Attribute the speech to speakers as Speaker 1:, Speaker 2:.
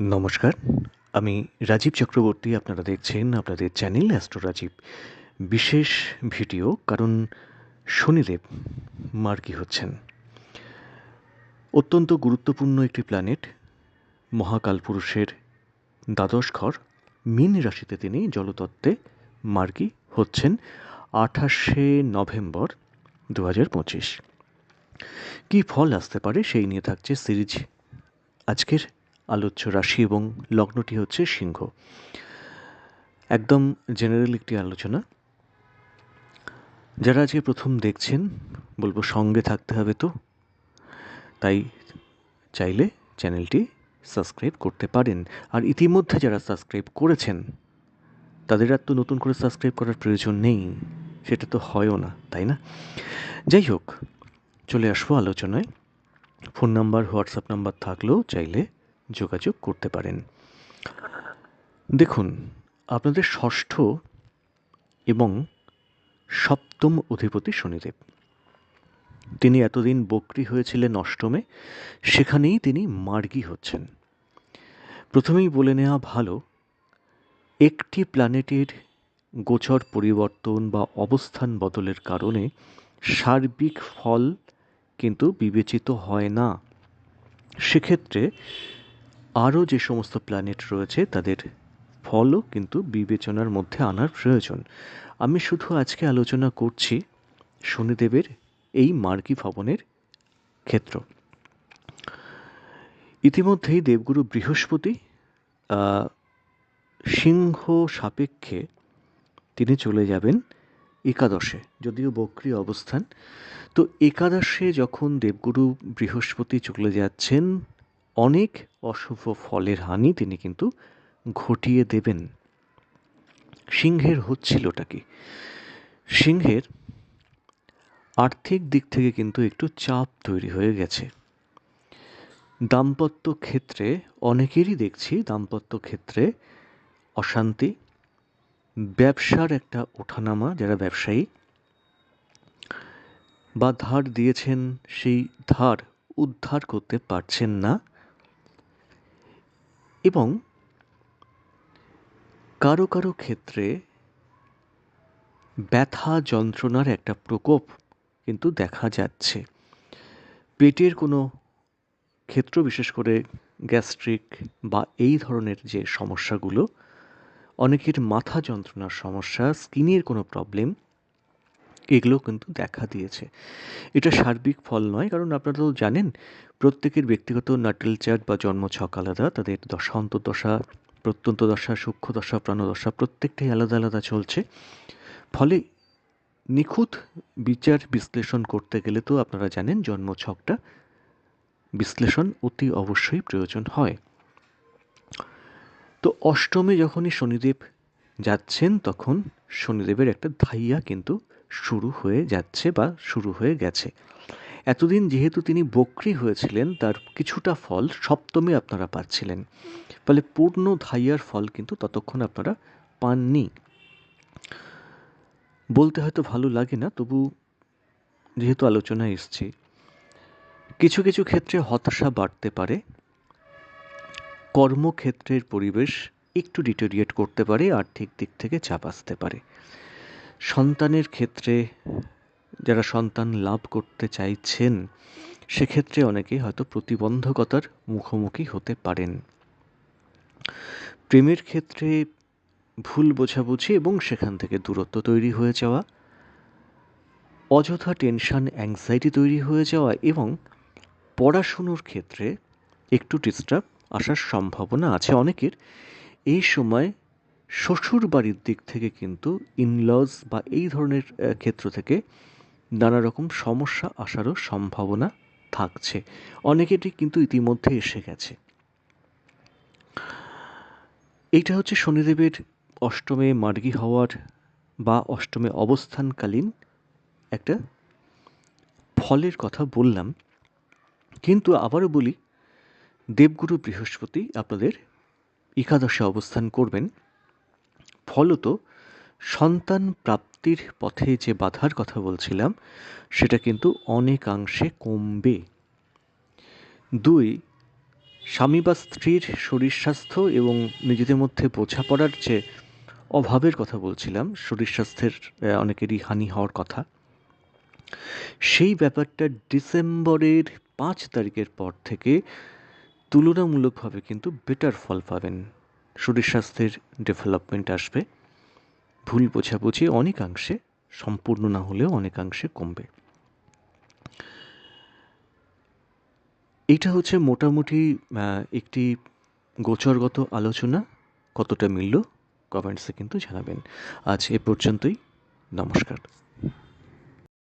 Speaker 1: নমস্কার। আমি রাজীব চক্রবর্তী, আপনারা দেখছেন আপনাদের চ্যানেল অ্যাস্ট্রো রাজীব। বিশেষ ভিডিও, কারণ শনিদেব মার্কি হচ্ছেন। অত্যন্ত গুরুত্বপূর্ণ একটি প্ল্যানেট মহাকালপুরুষের দ্বাদশ ঘর, মীন রাশিতে তিনি জলতত্ত্বে মার্কি হচ্ছেন আঠাশে নভেম্বর দু হাজার পঁচিশ। কী ফল আসতে পারে সেই নিয়ে থাকছে সিরিজ আজকের আলোচ্য রাশি এবং লগ্নটি হচ্ছে সিংহ। একদম জেনারেল একটি আলোচনা। যারা আজকে প্রথম দেখছেন, বলব সঙ্গে থাকতে হবে তো। তাই চাইলে চ্যানেলটি সাবস্ক্রাইব করতে পারেন। আর ইতিমধ্যে যারা সাবস্ক্রাইব করেছেন, তাদের আর তো নতুন করে সাবস্ক্রাইব করার প্রয়োজন নেই। সেটা তো হয়ও না, তাই না? যাই হোক, চলে আসব আলোচনায়। ফোন নাম্বার, হোয়াটসঅ্যাপ নাম্বার থাকলেও চাইলে যোগাযোগ করতে পারেন। দেখুন, আপনাদের ষষ্ঠ এবং সপ্তম অধিপতি শনিদেব। তিনি এতদিন বক্রি হয়েছিলেন অষ্টমে, সেখানেই তিনি মার্গী হচ্ছেন। প্রথমেই বলে নেওয়া ভালো, একটি প্ল্যানেটের গোচর পরিবর্তন বা অবস্থান বদলের কারণে সার্বিক ফল কিন্তু বিবেচিত হয় না। সেক্ষেত্রে আরও যে সমস্ত প্ল্যানেট রয়েছে, তাদের ফলও কিন্তু বিবেচনার মধ্যে আনার প্রয়োজন। আমি শুধু আজকে আলোচনা করছি শনিদেবের এই মার্গী ভবনের ক্ষেত্র। ইতিমধ্যেই দেবগুরু বৃহস্পতি সিংহ সাপেক্ষে তিনি চলে যাবেন একাদশে, যদিও বক্রি অবস্থান। তো একাদশে যখন দেবগুরু বৃহস্পতি চলে যাচ্ছেন অনেক অশুভ ফলের হানি তিনি কিন্তু ঘটিয়ে দেবেন। সিংহের হচ্ছিলটা কি সিংহের আর্থিক দিক থেকে কিন্তু একটু চাপ তৈরি হয়ে গেছে। দাম্পত্য ক্ষেত্রে অনেকেরই দেখছি, দাম্পত্য ক্ষেত্রে অশান্তি। ব্যবসার একটা ওঠানামা, যারা ব্যবসায়ী, বা ধার দিয়েছেন, সেই ধার উদ্ধার করতে পারছেন না। এবং কারও কারও ক্ষেত্রে ব্যথা যন্ত্রণার একটা প্রকোপ কিন্তু দেখা যাচ্ছে। পেটের কোনো ক্ষেত্র, বিশেষ করে গ্যাস্ট্রিক বা এই ধরনের যে সমস্যাগুলো, অনেকের মাথা যন্ত্রণার সমস্যা, স্কিনের কোনো প্রবলেম এগুলো কিন্তু দেখা দিয়েছে। এটা সার্বিক ফল নয়, কারণ আপনারা তো জানেন, প্রত্যেকের ব্যক্তিগত নাটেল চার্ট বা জন্মছক আলাদা, তাদের দশা, অন্তর্দশা, প্রত্যন্ত দশা, সূক্ষ্ম দশা প্রাণদশা প্রত্যেকটাই আলাদা আলাদা চলছে। ফলে নিখুঁত বিচার বিশ্লেষণ করতে গেলে তো আপনারা জানেন জন্মছকটা বিশ্লেষণ অতি অবশ্যই প্রয়োজন হয়। তো অষ্টমে যখনই শনিদেব যাচ্ছেন, তখন শনিদেবের একটা ধাইয়া কিন্তু শুরু হয়ে যাচ্ছে বা শুরু হয়ে গেছে। এতদিন যেহেতু তিনি বক্রি হয়েছিলেন, তার কিছুটা ফল সপ্তমে আপনারা পাচ্ছিলেন। ফলে পূর্ণ ধাইয়ার ফল কিন্তু ততক্ষণ আপনারা পাননি। বলতে হয়তো ভালো লাগে না, তবু যেহেতু আলোচনায় এসছি, কিছু কিছু ক্ষেত্রে হতাশা বাড়তে পারে। কর্মক্ষেত্রের পরিবেশ একটু ডিটোরিয়েট করতে পারে, আর্থিক দিক থেকে চাপ আসতে পারে। সন্তানের ক্ষেত্রে যারা সন্তান লাভ করতে চাইছেন, সেক্ষেত্রে অনেকে হয়তো প্রতিবন্ধকতার মুখোমুখি হতে পারেন। প্রেমের ক্ষেত্রে ভুল বোঝাবুঝি এবং সেখান থেকে দূরত্ব তৈরি হয়ে যাওয়া, অযথা টেনশন অ্যাংজাইটি তৈরি হয়ে যাওয়া এবং পড়াশুনোর ক্ষেত্রে একটু ডিস্টার্ব আসার সম্ভাবনা আছে। অনেকের এই সময় শ্বশুর বাড়ির দিক থেকে কিন্তু ইনলজ বা এই ধরনের ক্ষেত্র থেকে নানা রকম সমস্যা আসারও সম্ভাবনা থাকছে। অনেকেরই কিন্তু ইতিমধ্যে এসে গেছে। এইটা হচ্ছে শনিদেবের অষ্টমে মার্গী হওয়ার বা অষ্টমে অবস্থানকালীন একটা ফলের কথা বললাম। কিন্তু আবারও বলি, দেবগুরু বৃহস্পতি আপনাদের একাদশে অবস্থান করবেন। ফলত সন্তান প্রাপ্তির পথে যে বাধার কথা বলছিলাম, সেটা কিন্তু অনেকাংশে কমবে। দুই, স্বামী বা স্ত্রীর শরীর স্বাস্থ্য এবং নিজেদের মধ্যে বোঝাপড়ার যে অভাবের কথা বলছিলাম, শরীর স্বাস্থ্যের অনেকেরই হানি হওয়ার কথা, সেই ব্যাপারটা ডিসেম্বরের পাঁচ তারিখের পর থেকে তুলনামূলকভাবে কিন্তু বেটার ফল পাবেন। শরীর স্বাস্থ্যের ডেভেলপমেন্ট আসবে। ভুল বোঝাবুঝি অনেকাংশে সম্পূর্ণ না হলেও অনেকাংশে কমবে। এটা হচ্ছে মোটামুটি একটি গোচরগত আলোচনা। কতটা মিলল, কমেন্টসে কিন্তু জানাবেন। আজ এ পর্যন্তই। নমস্কার।